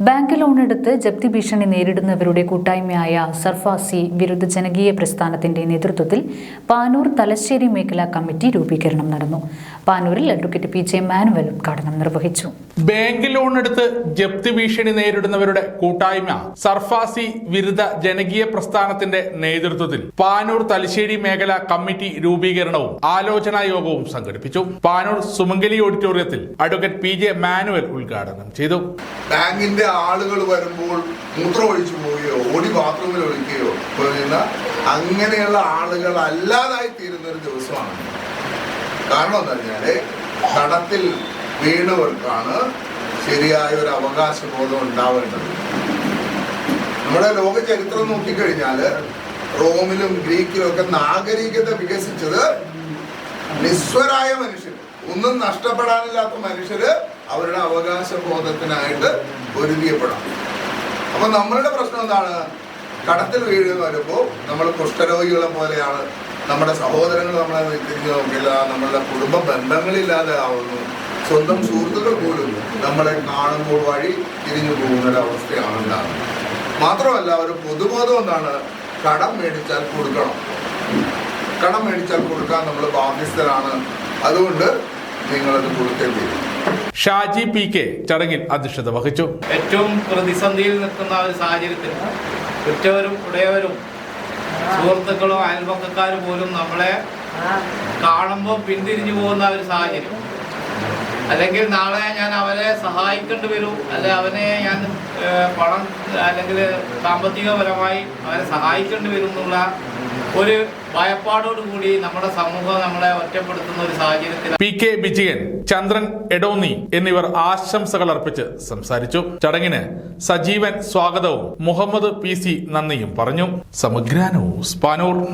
Bank loan എടുത്ത് ജപ്തി ഭീഷണി നേരിടുന്നവരുടെ കൂട്ടായ്മയായ സർഫാസി വിരുദ്ധ ജനകീയ പ്രസ്ഥാനത്തിന്റെ നേതൃത്വത്തിൽ പാനൂർ തലശ്ശേരി മേഖലാ കമ്മിറ്റി രൂപീകരണം നടന്നു. പാനൂരിൽ അഡ്വക്കേറ്റ് പി ജെ മാനുവൽ ഉദ്ഘാടനം നിർവഹിച്ചു. ബാങ്ക് ലോൺ എടുത്ത് ജപ്തി ഭീഷണി നേരിടുന്നവരുടെ കൂട്ടായ്മ സർഫാസി വിരുദ്ധ ജനകീയ പ്രസ്ഥാനത്തിന്റെ നേതൃത്വത്തിൽ പാനൂർ തലശ്ശേരി മേഖലാ കമ്മിറ്റി രൂപീകരണവും ആലോചനാ യോഗവും സംഘടിപ്പിച്ചു. പാനൂർ സുമംഗലി ഓഡിറ്റോറിയത്തിൽ അഡ്വക്കേറ്റ് പി ജെ മാനുവൽ ഉദ്ഘാടനം ചെയ്തു. ബാങ്കിന്റെ ആളുകൾ വരുമ്പോൾ മൂത്രം ഒഴിച്ചു പോവുകയോ ഓടി ബാത്റൂമിൽ ഒഴിക്കുകയോ ചെയ്യുന്ന അങ്ങനെയുള്ള ആളുകൾ അല്ലാതായി തീരുന്ന ഒരു ദിവസമാണ്. കാരണം എന്താ പറഞ്ഞാൽ കടത്തിൽ വീണവർക്കാണ് ശരിയായ ഒരു അവകാശ ബോധം ഉണ്ടാവേണ്ടത്. നമ്മുടെ ലോക ചരിത്രം നോക്കിക്കഴിഞ്ഞാൽ റോമിലും ഗ്രീക്കിലും ഒക്കെ നാഗരികത വികസിച്ചത് നിസ്വരായ മനുഷ്യർ ഒന്നും നഷ്ടപ്പെടാനില്ലാത്ത മനുഷ്യര് അവരുടെ അവകാശ ബോധത്തിനായിട്ട് ഒരുങ്ങിയപ്പെടാം അപ്പൊ നമ്മളുടെ പ്രശ്നം എന്താണ്? കടത്തിൽ വീഴുന്ന വരുമ്പോൾ നമ്മൾ കുഷ്ഠരോഗികളെ പോലെയാണ്. നമ്മുടെ സഹോദരങ്ങൾ നമ്മളെ തിരിഞ്ഞു നോക്കില്ല നമ്മളുടെ കുടുംബ ബന്ധങ്ങളില്ലാതെ ആവുന്നു. സ്വന്തം സുഹൃത്തുക്കൾ പോലും നമ്മളെ കാണുമ്പോൾ വഴി തിരിഞ്ഞു പോകുന്ന ഒരു അവസ്ഥയാണ് ഉണ്ടാകുന്നത്. മാത്രമല്ല ഒരു പൊതുബോധം എന്താണ്? കടം മേടിച്ചാൽ കൊടുക്കണം. കടം മേടിച്ചാൽ കൊടുക്കാൻ നമ്മൾ ബാധ്യസ്ഥരാണ്. അതുകൊണ്ട് നിങ്ങളത് കൊടുക്കേണ്ടി ഷാജി പി കെ ചടങ്ങിൽ അധ്യക്ഷത വഹിച്ചു. ഏറ്റവും പ്രതിസന്ധിയിൽ നിൽക്കുന്ന ഒരു സാഹചര്യത്തിൽ ഉറ്റവരും ഉടയവരും സുഹൃത്തുക്കളും അയൽപക്കക്കാരും പോലും നമ്മളെ കാണുമ്പോൾ പിന്തിരിഞ്ഞു പോകുന്ന ഒരു സാഹചര്യം. അല്ലെങ്കിൽ നാളെ ഞാൻ അവരെ സഹായിക്കേണ്ടി വരും അല്ലെ അവനെ ഞാൻ പണം അല്ലെങ്കിൽ സാമ്പത്തികപരമായി അവരെ സഹായിക്കേണ്ടി വരും എന്നുള്ള ഒരു ഭയപ്പാടോടുകൂടി നമ്മുടെ സമൂഹം നമ്മളെ ഒറ്റപ്പെടുത്തുന്ന ഒരു സാഹചര്യത്തിൽ പി കെ വിജയൻ ചന്ദ്രൻ എഡോന്നി എന്നിവർ ആശംസകൾ അർപ്പിച്ച് സംസാരിച്ചു. ചടങ്ങിന് സജീവൻ സ്വാഗതവും മുഹമ്മദ് പി സി നന്ദിയും പറഞ്ഞു. സമഗ്ര ന്യൂസ്